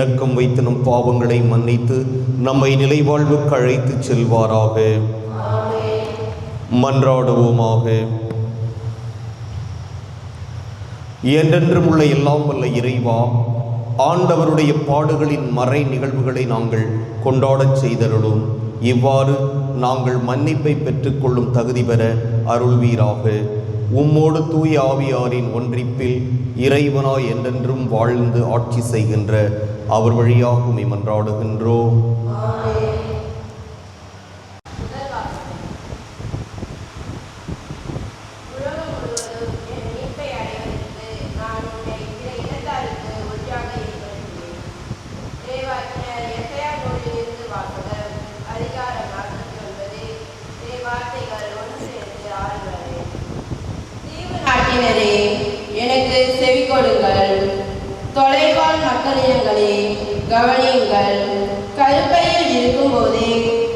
இரக்கம் வைத்து நம் பாவங்களை மன்னித்து நம்மை நிலைவாழ்வுக்கு அழைத்து செல்வாராக. மன்றாடுவோமாக. என்றென்றும் உள்ள எல்லாம் வல்ல இறைவா ஆண்டவருடைய பாடுகளின் மறை நிகழ்வுகளை நாங்கள் கொண்டாடச் செய்தருளும். இவ்வாறு நாங்கள் மன்னிப்பை பெற்றுக்கொள்ளும் தகுதி பெற அருள்வீராக. உம்மோடு தூய ஆவியாரின் ஒன்றிப்பில் இறைவனாய் என்றென்றும் வாழ்ந்து ஆட்சி செய்கின்ற அவர் வழியாக உம்மை மன்றாடுகின்றோம் என் நான் நாட்டினரே எனக்கு செவி கொடுங்கள் தொலைவாழ் மக்களிடங்களே கவனியுங்கள். கருப்பையில் இருக்கும்போதே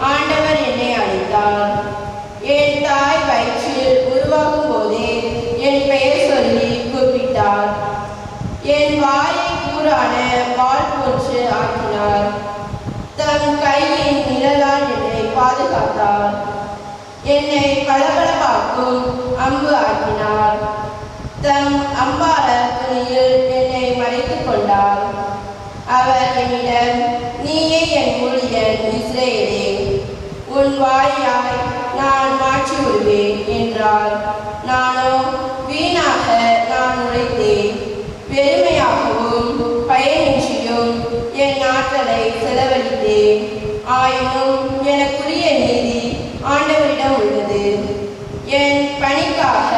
ஆண்டவர் என்னை அழைத்தார். என் தாய் வயிற்றில் உருவாகும் போதே என் பெயர் சொல்லி கூப்பிட்டார் என் வாயை கூறான வாள் போன்று ஆக்கினார். தம் கையின் நிழலால் என்னை பாதுகாத்தார். என்னை பளபளப்பாக்கும் அம்பு ஆக்கினார். தம் அம்பாள துணியில் கொண்டார். அவர் என்னிடம் நீயே என் ஊழியன் இஸ்ரேலே உன் வாயாய் நான் மாற்றி விடுவேன் என்றார். நானோ வீணாக நான் உழைத்தேன். பெருமையாகவும் பயனின்றியும் என் ஆற்றலை செலவழித்தேன். ஆயினும் எனக்குரிய நீதி ஆண்டவரிடம் உள்ளது. என் பணிக்காக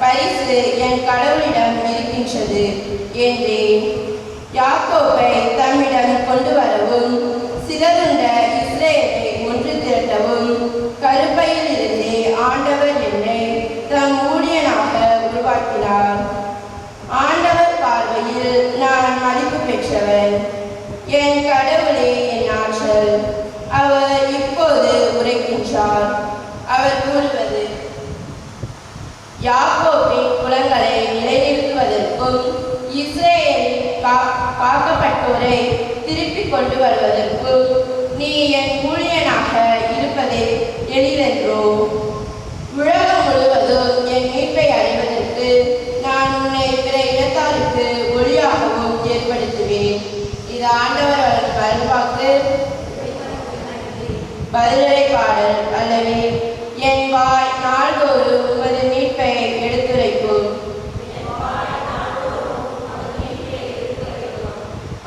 பரிசு என் கடவுளிடம் இருக்கின்றது. என்றேன். யாக்கோபை தம்மிடம் கொண்டு வரவும் சிதறுண்ட இஸ்ரேலை ஒன்று திரட்டவும் கருப்பையில் இருந்தே ஆண்டவர் என்னை தம் ஊழியனாக உருவாக்கினார். ஆண்டவர் பார்வையில் நான் மதிப்பு பெற்றவன். என் கடவுள் என் ஆற்றல் அவர் இப்போது உரைக்கின்றார் அவர் கூறுவது யாக்கோபின் குலங்களை நிலைநிறுத்துவதற்கும் இஸ்ரேல் கா- காக்கப்பட்டோரை திருப்பிக் கொண்டு வருவதற்கு நீ என் ஊழியனாக இருப்பதே எளிதென்றோ? உலகம் முழுவதும் என் மீட்பை அடைவதற்கு நான் உன்னை பிற இடத்தாருக்கு ஒளியாகவும் ஏற்படுத்துவேன். இது ஆண்டவர் அவர்கள் பருவாக்கு பதிலரை பாடல் அல்லவே என் வாய் நாள்தோறும் உமது மீட்பை எடுத்துரைக்கும்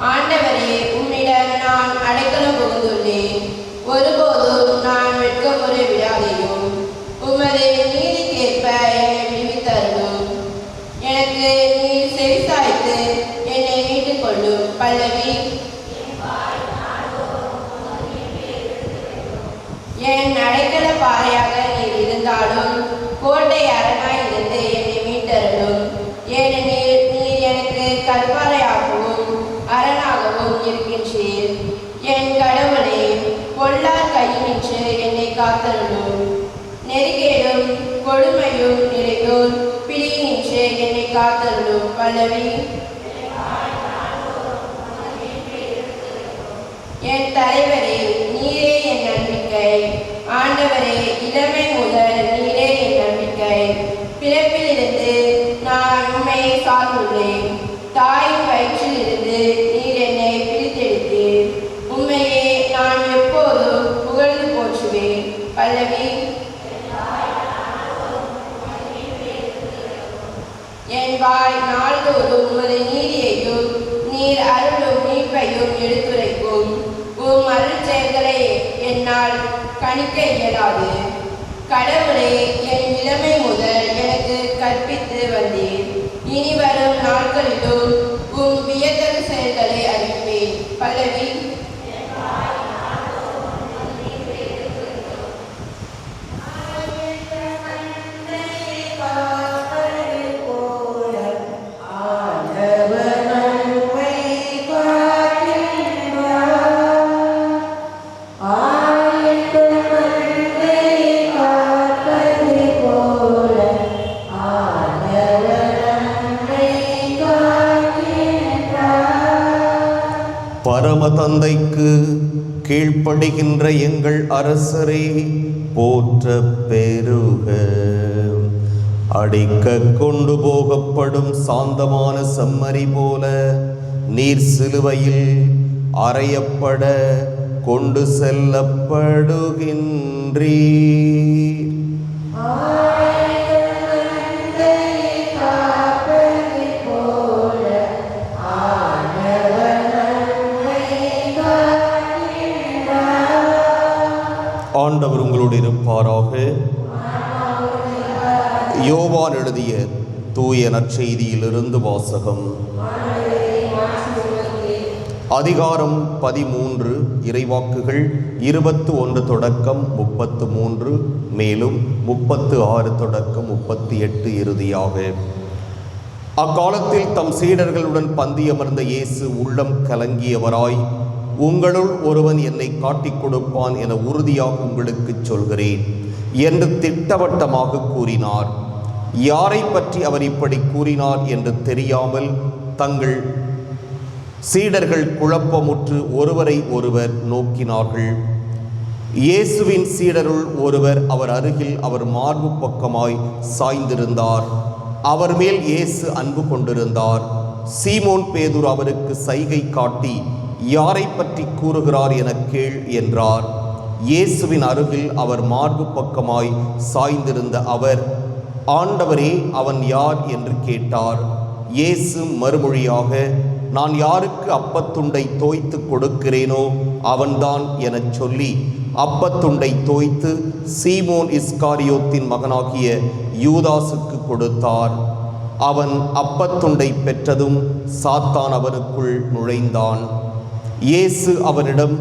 ஆண்டவரே உம்மிடம் நான் அடைக்கலம் புகுந்துள்ளேன் ஒருபோதும் நான் வெட்கமுறை விடாதையும் உமது நீதிக்கேற்ப என்னை விடுவித்தருளும் எனக்கு நீர் செவிசாய்த்து என்னை மீட்டுக் கொள்ளும் பல்லவி என் அடைக்கல பாறையாக நீர் இருந்தாலும் கோட்டை அரணாய் இருந்து என்னை மீட்டருளும் ஏனெனில் நீர் எனக்கு கற்பாறையாகவும் அரணாகவும் இருக்கின்றீர் என் கடவுளே பொல்லார் கையினின்று என்னை காத்தருளும் நெருக்கேடும் கொடுமையும் நிறையோர் பிடியினின்று என்னை காத்தருளும் பல்லவி என் தலைவரே நீரே என் நம்பிக்கை ஆண்டவரே இளமை முதல் நீரே என் நம்பிக்கை பிறப்பிலிருந்து நான் உண்மையை சார்ந்துள்ளேன் தாயின் வயிற்றிலிருந்து நீர் என்னை பிரித்தெடுத்தீர் என் வாய் நாள்தோறும் உமது நீதியையும் நீர் அருளும் மீட்பையும் எடுத்துரைக்கும் உம் அருள் செயல்களை என்னால் கணிக்க இயலாது. கடவுளே என் இளமை முதல் எனக்கு கற்பித்து வந்தேன் இனி வரும் நாட்களிலும் உம் வியத்த தந்தைக்கு கீழ்ப்படுகின்ற எங்கள் அரசரே போற்ற பெருக. அடிக்க கொண்டு போகப்படும் சாந்தமான செம்மறி போல நீர் சிலுவையில் அறையப்பட கொண்டு செல்லப்படுகின்றீர். இருப்பாராக யோவான் எழுதிய தூய நற்செய்தியிலிருந்து வாசகம். அதிகாரம் பதிமூன்று இறைவாக்குகள் இருபத்து ஒன்று தொடக்கம் முப்பத்து மூன்று மேலும் முப்பத்து ஆறு தொடக்கம் முப்பத்தி எட்டு இறுதியாக. அக்காலத்தில் தம் சீடர்களுடன் பந்தியமர்ந்த இயேசு உள்ளம் கலங்கியவராய் உங்களுள் ஒருவன் என்னை காட்டிக் கொடுப்பான் என உறுதியாக உங்களுக்கு சொல்கிறேன் என்று திட்டவட்டமாக கூறினார். யாரை பற்றி அவர் இப்படி கூறினார் என்று தெரியாமல் தங்கள் சீடர்கள் குழப்பமுற்று ஒருவரை ஒருவர் நோக்கினார்கள். இயேசுவின் சீடருள் ஒருவர் அவர் அருகில் அவர் மார்பு பக்கமாய் சாய்ந்திருந்தார். அவர் மேல் இயேசு அன்பு கொண்டிருந்தார். சீமோன் பேதுர் அவருக்கு சைகை காட்டி யாரை பற்றி கூறுகிறார் என கேள் என்றார். இயேசுவின் அருகில் அவர் மார்பு பக்கமாய் சாய்ந்திருந்த அவர் ஆண்டவரே அவன் யார்? என்று கேட்டார். இயேசு மறுமொழியாக நான் யாருக்கு அப்பத்துண்டை தோய்த்து கொடுக்கிறேனோ அவன்தான் எனச் சொல்லி அப்பத்துண்டை தோய்த்து சீமோன் இஸ்காரியோத்தின் மகனாகிய யூதாசுக்கு கொடுத்தார். அவன் அப்பத்துண்டை பெற்றதும் சாத்தான் அவனுக்குள் நுழைந்தான். இயேசு அவனிடம்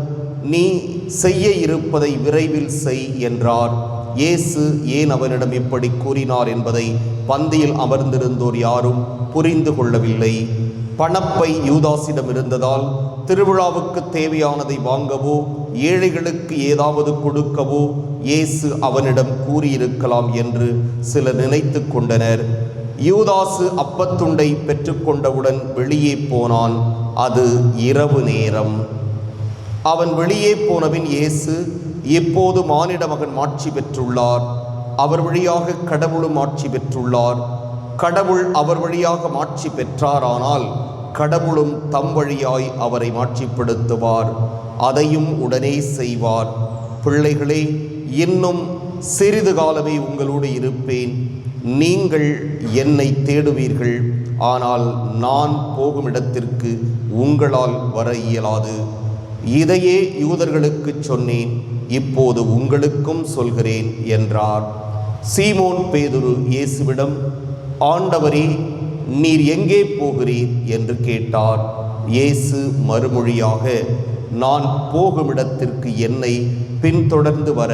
நீ செய்ய இருப்பதை விரைவில் செய் என்றார். இயேசு ஏன் அவனிடம் இப்படி கூறினார் என்பதை பந்தியில் அமர்ந்திருந்தோர் யாரும் புரிந்து கொள்ளவில்லை. பணப்பை யூதாசிடம் இருந்ததால் திருவிழாவுக்கு தேவையானதை வாங்கவோ ஏழைகளுக்கு ஏதாவது கொடுக்கவோ இயேசு அவனிடம் கூறியிருக்கலாம் என்று சிலர் நினைத்து கொண்டனர். யூதாசு அப்பத்துண்டை பெற்றுக்கொண்டவுடன் வெளியே போனான். அது இரவு நேரம். அவன் வெளியே போனபின் இயேசு இப்போது மானிட மகன் மாட்சி பெற்றுள்ளார். அவர் வழியாக கடவுளும் ஆட்சி பெற்றுள்ளார். கடவுள் அவர் வழியாக மாட்சி பெற்றாரானால் கடவுளும் தம் வழியாய் அவரை மாட்சிப்படுத்துவார். அதையும் உடனே செய்வார். பிள்ளைகளே இன்னும் சிறிது காலமே உங்களோடு இருப்பேன். நீங்கள் என்னை தேடுவீர்கள் ஆனால் நான் போகும் இடத்திற்கு உங்களால் வர இயலாது. இதையே யூதர்களுக்கு சொன்னேன் இப்போது உங்களுக்கும் சொல்கிறேன் என்றார். சீமோன் பேதுரு இயேசுவிடம் ஆண்டவரே நீர் எங்கே போகிறீர்? என்று கேட்டார். இயேசு மறுமொழியாக நான் போகும் இடத்திற்கு என்னை பின்தொடர்ந்து வர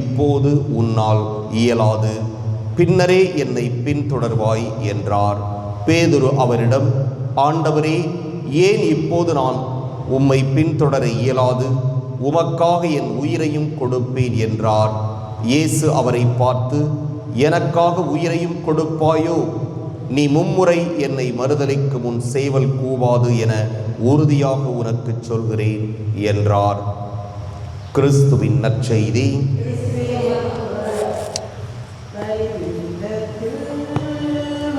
இப்போது உன்னால் இயலாது. பின்னரே என்னை பின்தொடர்வாய் என்றார். பேதுரு அவரிடம் ஆண்டவரே ஏன் இப்போது நான் உம்மை பின்தொடர இயலாது? உமக்காக என் உயிரையும் கொடுப்பேன் என்றார். இயேசு அவரை பார்த்து எனக்காக உயிரையும் கொடுப்பாயோ? நீ மும்முறை என்னை மறுதலைக்கு முன் சேவல் கூவாது என உறுதியாக உனக்கு சொல்கிறேன் என்றார். கிறிஸ்துவின் நற்செய்தி.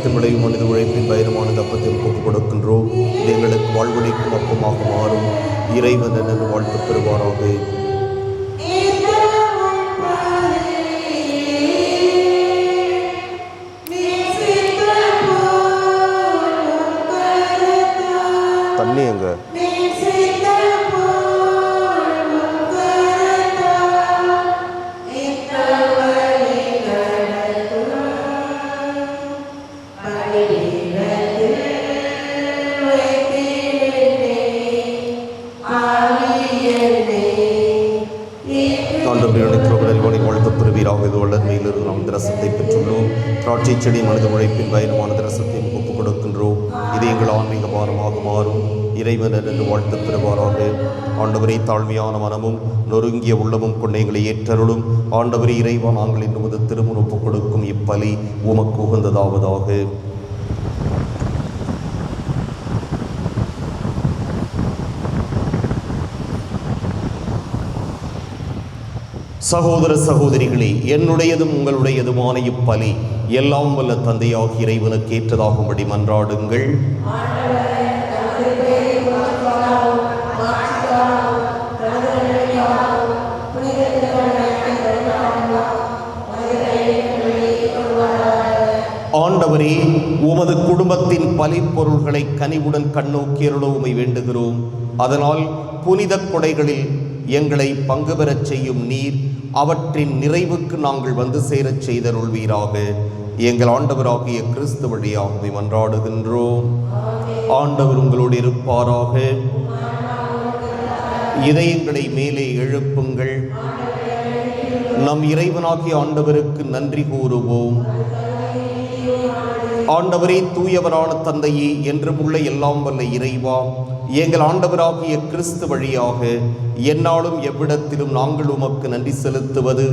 அனைத்து விளையும் மனித உழைப்பின் பயிரமான தப்பத்தை ஒப்புக் கொடுக்கின்றோம். இது எங்களுக்கு வாழ்வழிக்கும் அப்பமாக மாறும் இறைவன் என்று வாழ்த்து பெறுவாராக. வளர்மையிலிருந்து திரசத்தை பெற்றுள்ளோம். திராட்சை செடி மனித உழைப்பின் பயணமான திரசத்தை ஒப்புக் கொடுக்கின்றோம். இது எங்கள் ஆன்மீக பாரமாக மாறும். இறைவன் என்று வாழ்த்து பெறுவாராக. ஆண்டவரை தாழ்மையான மனமும் நொறுங்கிய உள்ளமும் கொண்ட எங்களை ஏற்றருளும். ஆண்டவரை இறைவா நாங்கள் இன்னும் திருமுன் ஒப்புக் கொடுக்கும் இப்பலி உமக்கு உகந்ததாவதாக. சகோதர சகோதரிகளே என்னுடையதும் உங்களுடையதுமான இப்பலி எல்லாம் வல்ல தந்தையாக இறைவனுக்கு ஏற்றதாகும்படி மன்றாடுங்கள். ஆண்டவரே உமது குடும்பத்தின் பலிப்பொருள்களை கனிவுடன் கண்ணோக்கியருள உமை வேண்டுகிறோம். அதனால் புனித கொடைகளில் எங்களை பங்கு பெறச் செய்யும் நீர் அவற்றின் நிறைவுக்கு நாங்கள் வந்து சேரச் செய்தருள்வீராக. எங்கள் ஆண்டவராகிய கிறிஸ்து வழியாகவே மன்றாடுகின்றோம். ஆண்டவர் உங்களோடு இருப்பாராக. இதயங்களை மேலே எழுப்புங்கள். நம் இறைவனாகிய ஆண்டவருக்கு நன்றி கூறுவோம். ஆண்டவரே தூயவரான தந்தையே என்றும் உள்ள எல்லாம் வல்ல இறைவா எங்கள் ஆண்டவராகிய கிறிஸ்து வழியாக என்னாலும் எவ்விடத்திலும் நாங்கள் உமக்கு நன்றி செலுத்துவது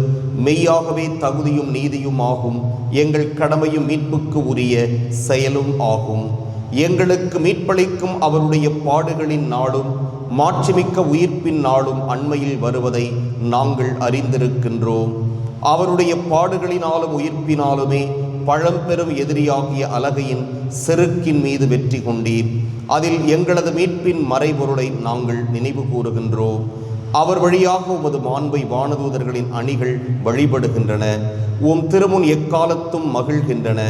மெய்யாகவே தகுதியும் நீதியும் ஆகும். எங்கள் கடமையும் மீட்புக்கு உரிய செயலும் ஆகும். எங்களுக்கு மீட்பளிக்கும் அவருடைய பாடுகளின் நாளும் மாட்சிமிக்க உயிர்ப்பின் நாளும் அண்மையில் வருவதை நாங்கள் அறிந்திருக்கின்றோம். அவருடைய பாடுகளினாலும் உயிர்ப்பினாலுமே பழம்பெரும் எதிரியாகிய அலகையின் செருக்கின் மீது வெற்றி கொண்டீர். அதில் எங்களது மீட்பின் மறைபொருளை நாங்கள் நினைவு கூறுகின்றோம். அவர் வழியாக உமது மாண்பை வானதூதர்களின் அணிகள் வழிபடுகின்றன. உம் திருமுன் எக்காலத்தும் மகிழ்கின்றன.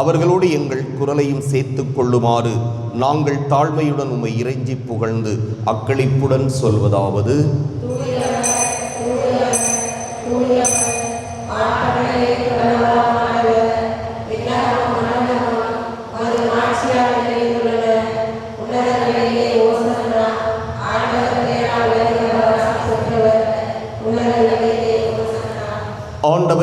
அவர்களோடு எங்கள் குரலையும் சேர்த்து கொள்ளுமாறு நாங்கள் தாழ்மையுடன் உம்மை இறைஞ்சி புகழ்ந்து அக்களிப்புடன் சொல்வதாவது.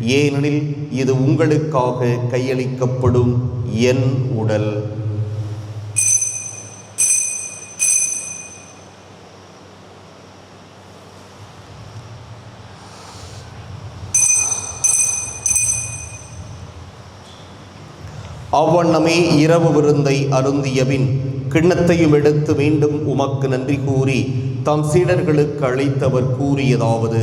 ஏனெனில் இது உங்களுக்காக கையளிக்கப்படும் என் உடல். அவ்வண்ணமே இரவு விருந்தை அருந்தியபின் கிண்ணத்தையும் எடுத்து மீண்டும் உமக்கு நன்றி கூறி தம் சீடர்களுக்கு அழைத்தவர் கூறியதாவது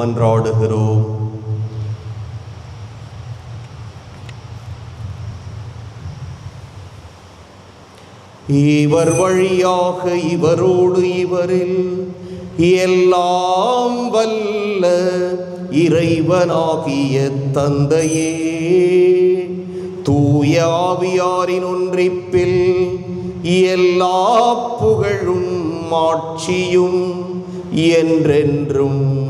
மன்றாடுகிறோம். இவர் வழியாக இவரோடு இவரில் எல்லாம் வல்ல இறைவனாகிய தந்தையே. தூய ஆவியாரின் ஒன்றிப்பில் எல்லா புகழும் மாட்சியும் என்றென்றும்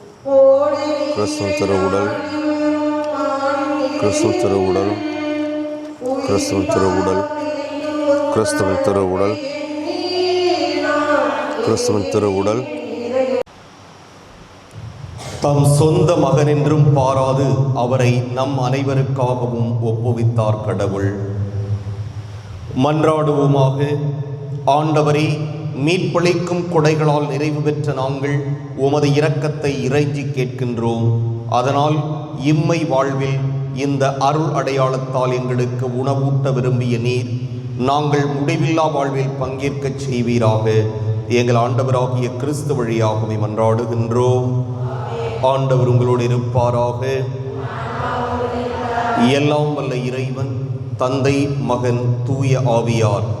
கிறிஸ்துவ திருவுடல் கிறிஸ்துவ திருவுடல் கிறிஸ்துவ திருவுடல் கிறிஸ்துவ திருவுடல் கிறிஸ்துவ திருவுடல் தம் சொந்த மகனென்றும் பாராது அவரை நம் அனைவருக்காகவும் ஒப்புவித்தார் கடவுள். மன்றாடுவோமாக ஆண்டவரே மீட்பளிக்கும் கொடைகளால் நிறைவு பெற்ற நாங்கள் உமது இரக்கத்தை இறைஞ்சி கேட்கின்றோம். அதனால் இம்மை வாழ்வில் இந்த அருள் அடையாளத்தால் எங்களுக்கு உணவூட்ட விரும்பிய நீர் நாங்கள் முடிவில்லா வாழ்வில் பங்கேற்கச் செய்வீராக. எங்கள் ஆண்டவராகிய கிறிஸ்து வழியாகவே மன்றாடுகின்றோம். ஆண்டவர் உங்களோடு இருப்பாராக. எல்லாம் வல்ல இறைவன் தந்தை மகன் தூய ஆவியார்.